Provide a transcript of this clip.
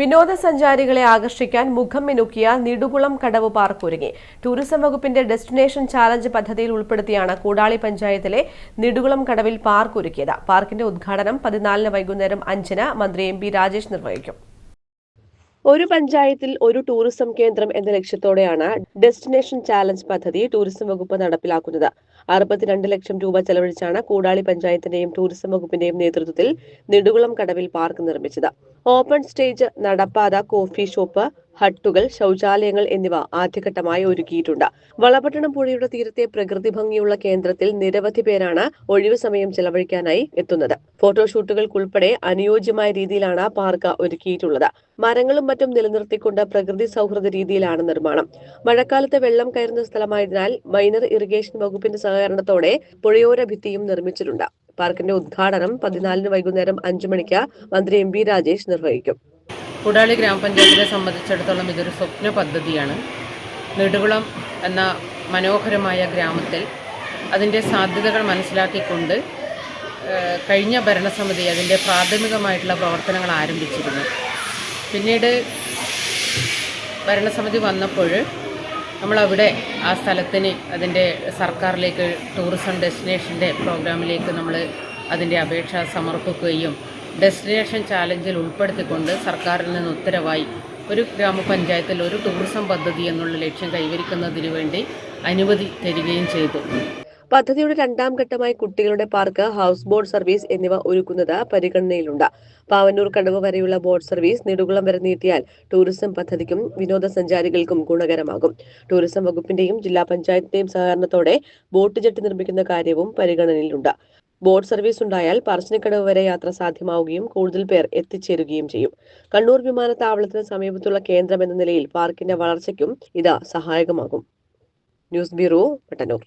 വിനോദസഞ്ചാരികളെ ആകർഷിക്കാൻ മുഖം മിനുക്കിയ നിടുകുളം കടവ് പാർക്ക് ഒരുങ്ങി. ടൂറിസം വകുപ്പിന്റെ ഡെസ്റ്റിനേഷൻ ചാലഞ്ച് പദ്ധതിയിൽ ഉൾപ്പെടുത്തിയാണ് കൂടാളി പഞ്ചായത്തിലെ നിടുകുളം കടവിൽ പാർക്ക് ഒരുക്കിയത്. പാർക്കിന്റെ ഉദ്ഘാടനം പതിനാലിന് വൈകുന്നേരം അഞ്ചിന് മന്ത്രി എം രാജേഷ് നിർവഹിക്കും. ഒരു പഞ്ചായത്തിൽ ഒരു ടൂറിസം കേന്ദ്രം എന്ന ലക്ഷ്യത്തോടെയാണ് ഡെസ്റ്റിനേഷൻ ചാലഞ്ച് പദ്ധതി ടൂറിസം വകുപ്പ് നടപ്പിലാക്കുന്നത്. അറുപത്തിരണ്ട് ലക്ഷം രൂപ ചെലവഴിച്ചാണ് കൂടാളി പഞ്ചായത്തിന്റെയും ടൂറിസം വകുപ്പിന്റെയും നേതൃത്വത്തിൽ നെടുകുളം കടവിൽ പാർക്ക് നിർമ്മിച്ചത്. ഓപ്പൺ സ്റ്റേജ് നടപ്പാത കോഫി ഷോപ്പ് ഹട്ടുകൾ ശൗചാലയങ്ങൾ എന്നിവ ആദ്യഘട്ടമായി ഒരുക്കിയിട്ടുണ്ട്. വളപട്ടണം പുഴയുടെ തീരത്തെ പ്രകൃതി ഭംഗിയുള്ള കേന്ദ്രത്തിൽ നിരവധി പേരാണ് ഒഴിവു സമയം ചെലവഴിക്കാനായി എത്തുന്നത്. ഫോട്ടോഷൂട്ടുകൾക്കുൾപ്പെടെ അനുയോജ്യമായ രീതിയിലാണ് പാർക്ക് ഒരുക്കിയിട്ടുള്ളത്. മരങ്ങളും മറ്റും നിലനിർത്തിക്കൊണ്ട് പ്രകൃതി സൗഹൃദ രീതിയിലാണ് നിർമ്മാണം. മഴക്കാലത്ത് വെള്ളം കയറുന്ന സ്ഥലമായതിനാൽ മൈനർ ഇറിഗേഷൻ വകുപ്പിന്റെ സഹകരണത്തോടെ പുഴയോര ഭിത്തിയും നിർമ്മിച്ചിട്ടുണ്ട്. പാർക്കിന്റെ ഉദ്ഘാടനം പതിനാലിന് വൈകുന്നേരം അഞ്ചു മണിക്ക് മന്ത്രി എം ബി രാജേഷ് നിർവഹിക്കും. കൂടാളി ഗ്രാമപഞ്ചായത്തിനെ സംബന്ധിച്ചിടത്തോളം ഇതൊരു സ്വപ്ന പദ്ധതിയാണ്. നെടുകുളം എന്ന മനോഹരമായ ഗ്രാമത്തിൽ അതിന്റെ സാധ്യതകൾ മനസ്സിലാക്കിക്കൊണ്ട് കഴിഞ്ഞ ഭരണസമിതി അതിന്റെ പ്രാഥമികമായിട്ടുള്ള പ്രവർത്തനങ്ങൾ ആരംഭിച്ചിരുന്നു. പിന്നീട് ഭരണസമിതി വന്നപ്പോൾ നമ്മളവിടെ ആ സ്ഥലത്തിന് അതിന്റെ സർക്കാരിലേക്ക് ടൂറിസം ഡെസ്റ്റിനേഷന്റെ പ്രോഗ്രാമിലേക്ക് നമ്മൾ അതിന്റെ അപേക്ഷ സമർപ്പിക്കുകയും ഡെസ്റ്റിനേഷൻ ചാലഞ്ചിൽ ഉൾപ്പെടുത്തിക്കൊണ്ട് സർക്കാരിൽ നിന്ന് ഉത്തരവായി ഒരു ഗ്രാമപഞ്ചായത്തിൽ ഒരു ടൂറിസം പദ്ധതി എന്നുള്ള ലക്ഷ്യം കൈവരിക്കുന്നതിനു വേണ്ടി അനുമതി തരികയും ചെയ്തു. പദ്ധതിയുടെ രണ്ടാം ഘട്ടമായി കുട്ടികളുടെ പാർക്ക് ഹൗസ് ബോട്ട് സർവീസ് എന്നിവ ഒരുക്കുന്നത് പരിഗണനയിലുണ്ട്. പാവന്നൂർ കടവ് വരെയുള്ള ബോട്ട് സർവീസ് നെടുകുളം വരെ നീട്ടിയാൽ ടൂറിസം പദ്ധതിക്കും വിനോദസഞ്ചാരികൾക്കും ഗുണകരമാകും. ടൂറിസം വകുപ്പിന്റെയും ജില്ലാ പഞ്ചായത്തിന്റെയും സഹകരണത്തോടെ ബോട്ട് ജെട്ടി നിർമ്മിക്കുന്ന കാര്യവും പരിഗണനയിലുണ്ട്. ബോട്ട് സർവീസ് ഉണ്ടായാൽ പറശ്ശിനിക്കടവ് വരെ യാത്ര സാധ്യമാവുകയും കൂടുതൽ പേർ എത്തിച്ചേരുകയും ചെയ്യും. കണ്ണൂർ വിമാനത്താവളത്തിന് സമീപത്തുള്ള കേന്ദ്രം എന്ന നിലയിൽ പാർക്കിന്റെ വളർച്ചയ്ക്കും ഇത് സഹായകമാകും. News bureau Mattannur